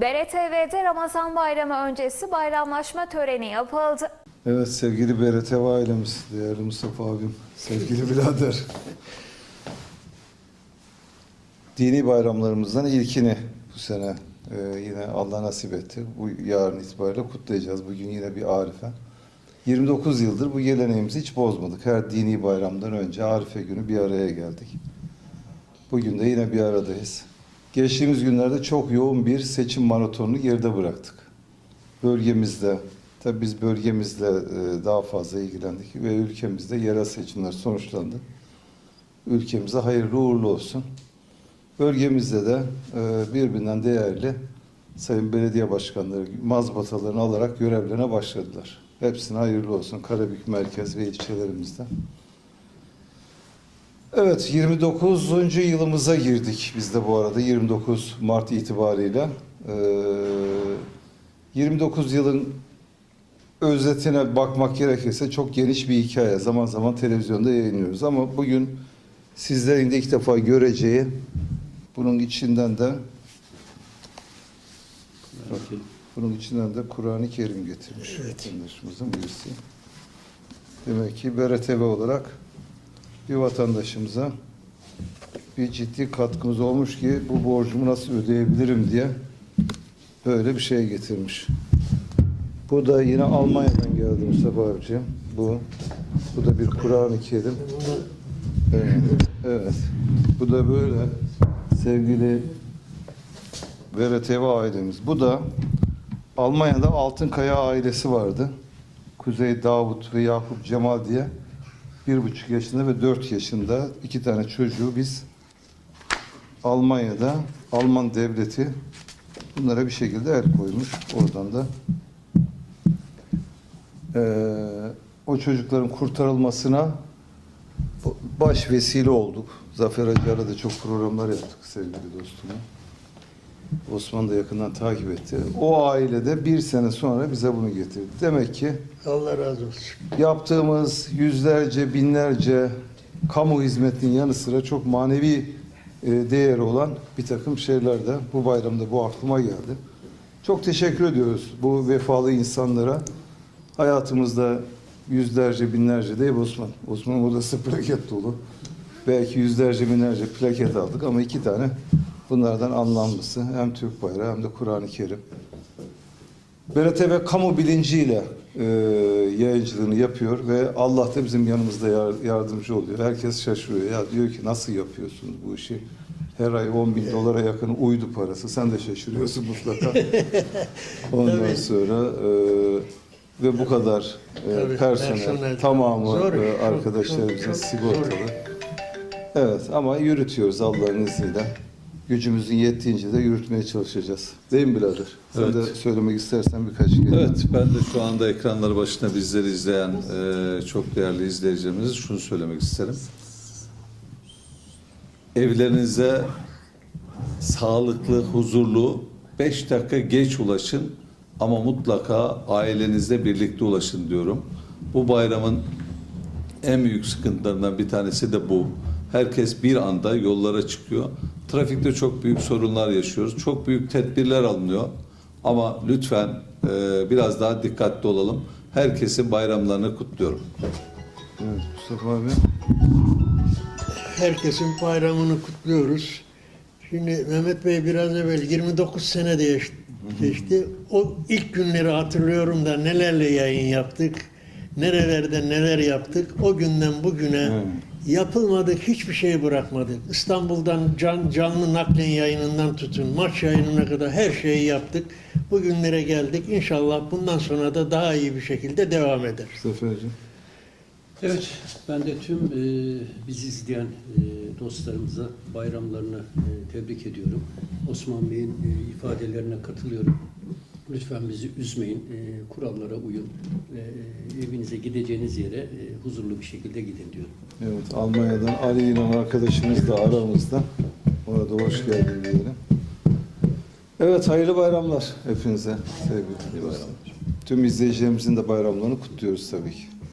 BRTV'de Ramazan Bayramı öncesi bayramlaşma töreni yapıldı. Evet sevgili BRTV ailemiz, değerli Mustafa abim, sevgili birader. Dini bayramlarımızdan ilkini bu sene e, yine Allah nasip etti. Bu yarın itibariyle kutlayacağız. Bugün yine bir Arife. 29 yıldır bu geleneğimizi hiç bozmadık. Her dini bayramdan önce Arife günü bir araya geldik. Bugün de yine bir aradayız. Geçtiğimiz günlerde çok yoğun bir seçim maratonunu geride bıraktık. Bölgemizde, tabii biz bölgemizle e, daha fazla ilgilendik ve ülkemizde yerel seçimler sonuçlandı. Ülkemize hayırlı uğurlu olsun. Bölgemizde de e, birbirinden değerli sayın belediye başkanları mazbatalarını alarak görevlerine başladılar. Hepsine hayırlı olsun Karabük merkez ve ilçelerimizde. Evet 29. yılımıza girdik biz de bu arada 29 Mart itibariyle. Ee, 29 yılın özetine bakmak gerekirse çok geniş bir hikaye. Zaman zaman televizyonda yayınlıyoruz ama bugün sizlerin de ilk defa göreceği bunun içinden de bunun içinden de Kur'an-ı Kerim getirmiş vatandaşımızın birisi. Demek ki BRTV olarak bir vatandaşımıza bir ciddi katkımız olmuş ki bu borcumu nasıl ödeyebilirim diye böyle bir şey getirmiş. Bu da yine Almanya'dan geldi Mustafa abiciğim. Bu. Bu da bir Kur'an-ı Kerim. Evet. Bu da böyle sevgili VRTV ailemiz. Bu da Almanya'da Altınkaya ailesi vardı. Kuzey Davut ve Yakup Cemal diye bir buçuk yaşında ve dört yaşında iki tane çocuğu biz Almanya'da Alman devleti bunlara bir şekilde el koymuş. Oradan da eee, o çocukların kurtarılmasına baş vesile olduk. Zafer Acar'la da çok programlar yaptık sevgili dostumla. Osman da yakından takip etti. O ailede bir sene sonra bize bunu getirdi. Demek ki Allah razı olsun. yaptığımız yüzlerce, binlerce kamu hizmetinin yanı sıra çok manevi e, değeri olan bir takım şeyler de bu bayramda bu aklıma geldi. Çok teşekkür ediyoruz bu vefalı insanlara. Hayatımızda yüzlerce, binlerce değil Osman? Osman'ın odası plaket dolu. Belki yüzlerce, binlerce plaket aldık ama iki tane bunlardan anlamlısı. Hem Türk bayrağı hem de Kur'an-ı Kerim. BRTV kamu bilinciyle e, yayıncılığını yapıyor ve Allah da bizim yanımızda yar- yardımcı oluyor. Herkes şaşırıyor. Ya diyor ki nasıl yapıyorsunuz bu işi? Her ay 10 bin dolara yakın uydu parası. Sen de şaşırıyorsun mutlaka. Ondan sonra e, ve bu kadar e, Tabii, personel, personel. tamamı Zor e, arkadaşlarımızın çok, çok sigortalı. zor. Evet ama yürütüyoruz Allah'ın izniyle. Gücümüzün yettiğince de yürütmeye çalışacağız. Değil mi birader? Sen Evet. de söylemek istersen birkaç kelime. Evet, ben de şu anda ekranları başında bizleri izleyen e, çok değerli izleyicilerimize şunu söylemek isterim. Evlerinize sağlıklı, huzurlu, 5 dakika geç ulaşın ama mutlaka ailenizle birlikte ulaşın diyorum. Bu bayramın en büyük sıkıntılarından bir tanesi de bu. Herkes bir anda yollara çıkıyor. Trafikte çok büyük sorunlar yaşıyoruz. Çok büyük tedbirler alınıyor. Ama lütfen e, biraz daha dikkatli olalım. Herkesin bayramlarını kutluyorum. Evet, Mustafa abi. Herkesin bayramını kutluyoruz. Şimdi Mehmet Bey biraz evvel 29 sene de yaş- geçti. O ilk günleri hatırlıyorum da nelerle yayın yaptık. Nerelerde neler yaptık. O günden bugüne yapılmadık hiçbir şey bırakmadık. İstanbul'dan can, canlı naklen yayınından tutun maç yayınına kadar her şeyi yaptık. Bugünlere geldik. İnşallah bundan sonra da daha iyi bir şekilde devam eder. Zafer'cim. Evet, ben de tüm e, bizi izleyen e, dostlarımıza bayramlarını e, tebrik ediyorum. Osman Bey'in e, ifadelerine katılıyorum. Lütfen bizi üzmeyin, e, kurallara uyun e, evinize gideceğiniz yere e, huzurlu bir şekilde gidin diyorum. Evet, Almanya'dan Ali İnan arkadaşımız da aramızda. Ona da hoş geldin diyelim. Evet, hayırlı bayramlar hepinize sevgili dostlar. Tüm izleyicilerimizin de bayramlarını kutluyoruz tabii ki.